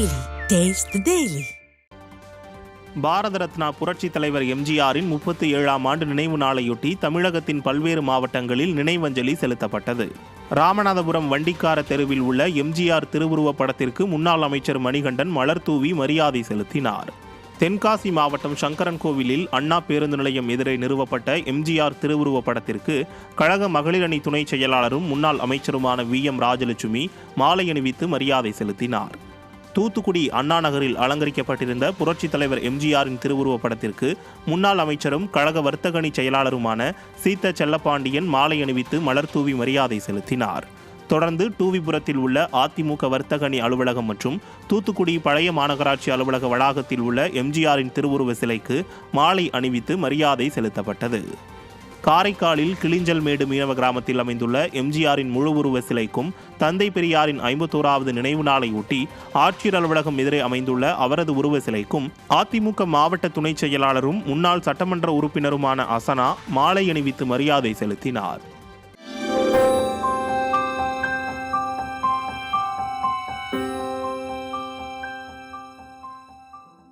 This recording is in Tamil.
Daily taste daily Bharat Ratna புரட்சித் தலைவர் எம்ஜிஆரின் முப்பத்தி ஏழாம் ஆண்டு நினைவு நாளையொட்டி தமிழகத்தின் பல்வேறு மாவட்டங்களில் நினைவஞ்சலி செலுத்தப்பட்டது. ராமநாதபுரம் வண்டிக்கார தெருவில் உள்ள எம்ஜிஆர் திருவுருவப் படத்திற்கு முன்னாள் அமைச்சர் மணிகண்டன் மலர் தூவி மரியாதை செலுத்தினார். தென்காசி மாவட்டம் சங்கரன் கோவிலில் அண்ணா பேருந்து நிலையம் எதிரே நிறுவப்பட்ட எம்ஜிஆர் திருவுருவப் படத்திற்கு கழக மகளிர் அணி துணைச் செயலாளரும் முன்னாள் அமைச்சருமான வி எம் ராஜலட்சுமி மாலை அணிவித்து மரியாதை செலுத்தினார். தூத்துக்குடி அண்ணா நகரில் அலங்கரிக்கப்பட்டிருந்த புரட்சித் தலைவர் எம்ஜிஆரின் திருவுருவப் படத்திற்கு முன்னாள் அமைச்சரும் கழக வர்த்தகணி செயலாளருமான சீத்த செல்லப்பாண்டியன் மாலை அணிவித்து மலர் தூவி மரியாதை செலுத்தினார். தொடர்ந்து டூவிபுரத்தில் உள்ள அதிமுக வர்த்தகணி அலுவலகம் மற்றும் தூத்துக்குடி பழைய மாநகராட்சி அலுவலக வளாகத்தில் உள்ள எம்ஜிஆரின் திருவுருவ சிலைக்கு மாலை அணிவித்து மரியாதை செலுத்தப்பட்டது. காரைக்காலில் கிளிஞ்சல்மேடு மீனவ கிராமத்தில் அமைந்துள்ள எம்ஜிஆரின் முழு உருவ சிலைக்கும் தந்தை பெரியாரின் ஐம்பத்தோராவது நினைவு நாளை ஒட்டி ஆட்சியர் அலுவலகம் எதிரே அமைந்துள்ள அவரது உருவ சிலைக்கும் அதிமுக மாவட்ட துணைச் செயலாளரும் முன்னாள் சட்டமன்ற உறுப்பினருமான அசனா மாலை அணிவித்து மரியாதை செலுத்தினார்.